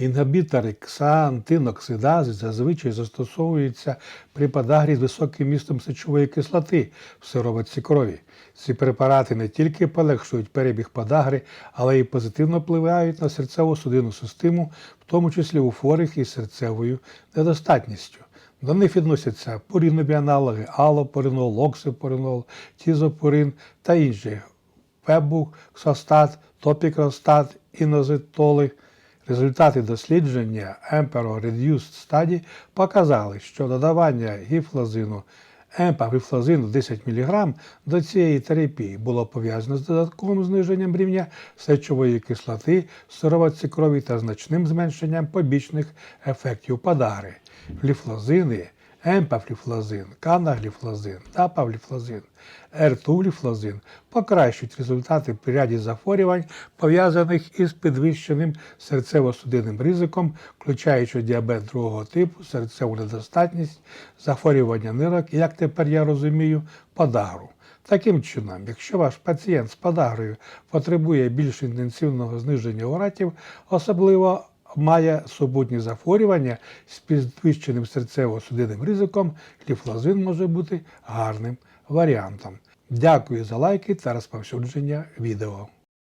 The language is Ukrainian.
Інгібітори ксаантиноксидази зазвичай застосовуються при подагрі з високим містом сечової кислоти в сироватці крові. Ці препарати не тільки полегшують перебіг подагри, але й позитивно впливають на серцево-судинну систему, в тому числі у хворих із серцевою недостатністю. До них відносяться пурінові аналоги, алопоринол, локсипоринол, тізопурин та інші фебуксостат, топікростат, інозитоли. Результати дослідження Emperor Reduced Study показали, що додавання гіфлазину емпагіфлазину 10 мг до цієї терапії було пов'язано з додатковим зниженням рівня сечової кислоти сироватці крові та значним зменшенням побічних ефектів подари. Гліфлазини емпафліфлазин, канагліфлазин, тапагліфлазин, ертугліфлазин покращують результати при ряді захворювань, пов'язаних із підвищеним серцево-судинним ризиком, включаючи діабет другого типу, серцеву недостатність, захворювання нирок як тепер я розумію, подагру. Таким чином, якщо ваш пацієнт з подагрою потребує більш інтенсивного зниження уратів, особливо має супутні захворювання з підвищеним серцево-судинним ризиком, ліфлазин може бути гарним варіантом. Дякую за лайки та розповсюдження відео.